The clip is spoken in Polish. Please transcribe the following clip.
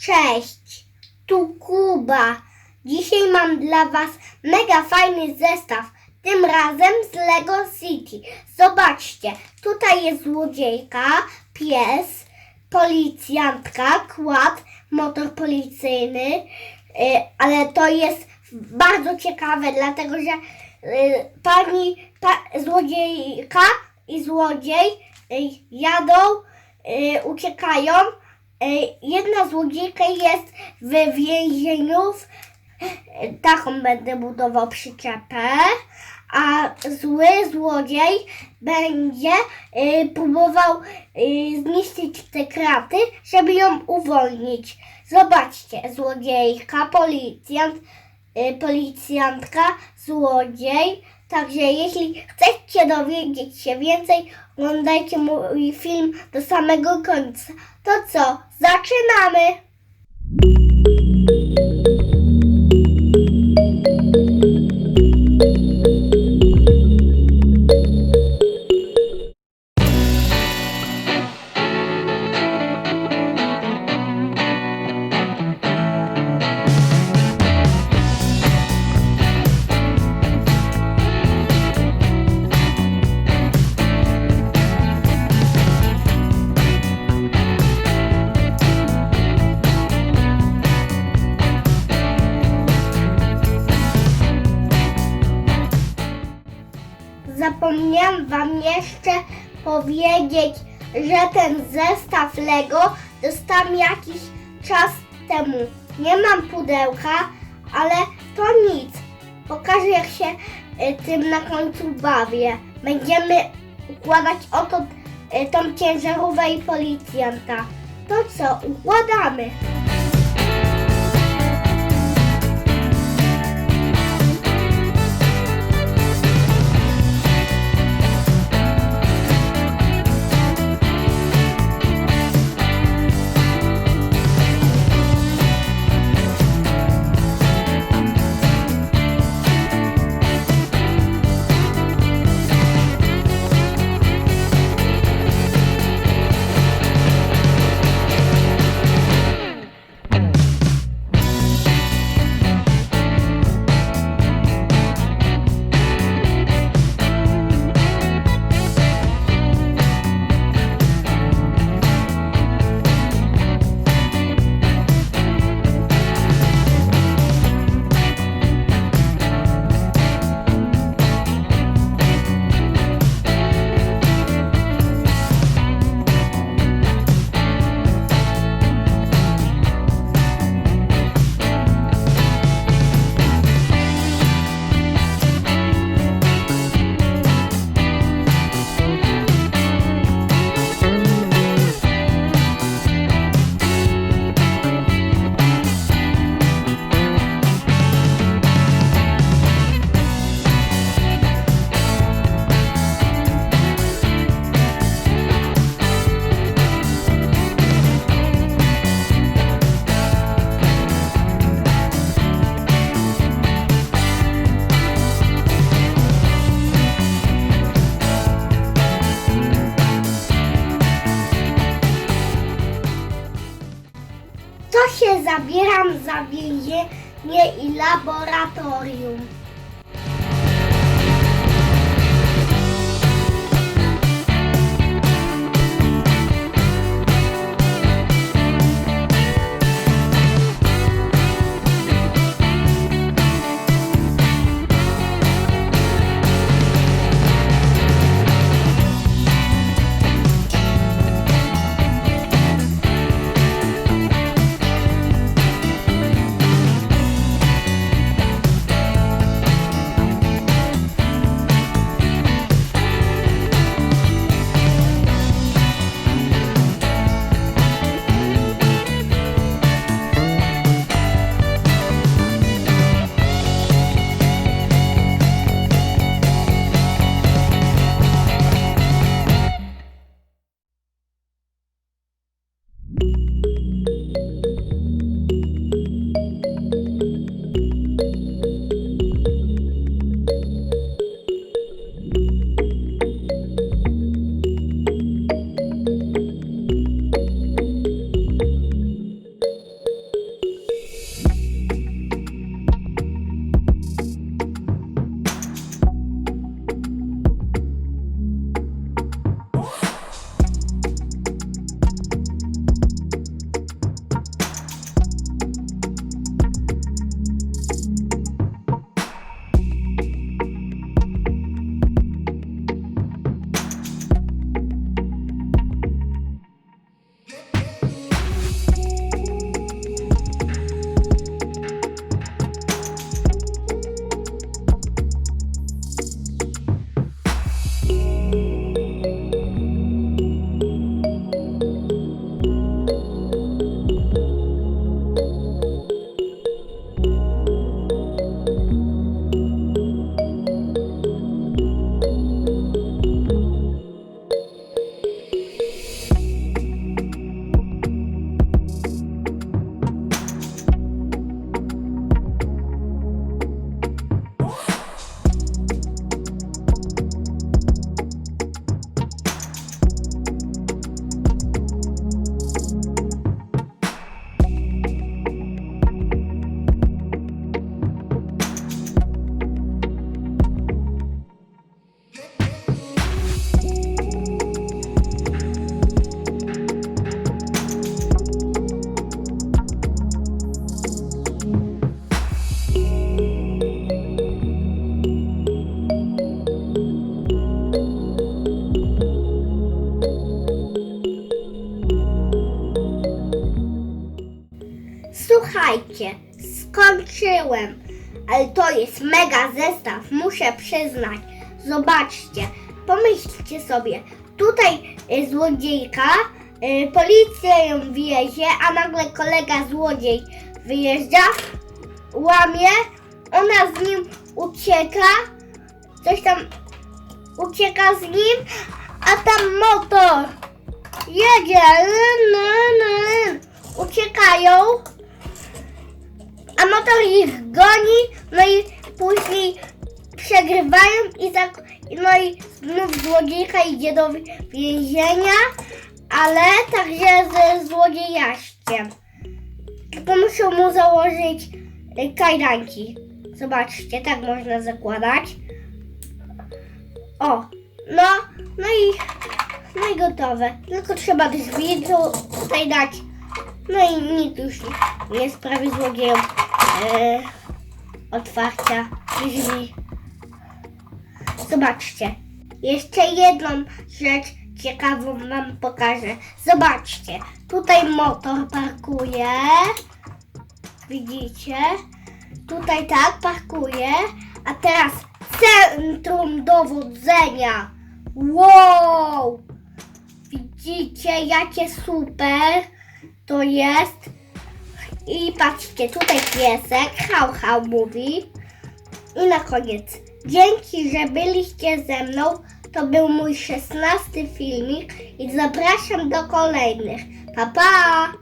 Cześć, tu Kuba. Dzisiaj mam dla Was mega fajny zestaw, tym razem z Lego City. Zobaczcie, tutaj jest złodziejka, pies, policjantka, kład, motor policyjny, y, ale to jest bardzo ciekawe, dlatego że y, pani pa, złodziejka i złodziej y, jadą, uciekają. Y, Jedna złodziejka jest w więzieniu, taką będę budował przyczepę, a zły złodziej będzie y, próbował y, zniszczyć te kraty, żeby ją uwolnić. Zobaczcie, złodziejka, policjant, policjantka, złodziej. Także jeśli chcecie dowiedzieć się więcej, oglądajcie mój film do samego końca. To co, zaczynamy! Zapomniałam Wam jeszcze powiedzieć, że ten zestaw Lego dostałam jakiś czas temu. Nie mam pudełka, ale to nic. Pokażę jak się y, tym na końcu bawię. Będziemy układać oto y, tą ciężarówkę i policjanta. To co, układamy. Zabieram za więzienie i laboratorium. Słuchajcie, skończyłem. Ale to jest mega zestaw, muszę przyznać. Zobaczcie, pomyślcie sobie, tutaj y, złodziejka, y, policja ją wiezie, a nagle kolega złodziej wyjeżdża, łamie, ona z nim ucieka, coś tam ucieka z nim, a tam motor jedzie, uciekają, a motor ich goni, no i później przegrywają i tak, no i znów złodziejka idzie do więzienia, ale także ze złodziejaszkiem. Tylko muszą mu założyć y, kajdanki. Zobaczcie, tak można zakładać. O, no, no i, no i gotowe. Tylko trzeba drzwi tu, tutaj dać. No i nic już nie sprawi złodziejom e, otwarcia drzwi. Zobaczcie. Jeszcze jedną rzecz ciekawą wam pokażę. Zobaczcie. Tutaj motor parkuje. Widzicie? Tutaj tak parkuje. A teraz centrum dowodzenia. Wow! Widzicie, jakie super to jest. I patrzcie, tutaj piesek, hał hał mówi. I na koniec, dzięki, że byliście ze mną. To był mój szesnasty filmik i zapraszam do kolejnych. Pa pa!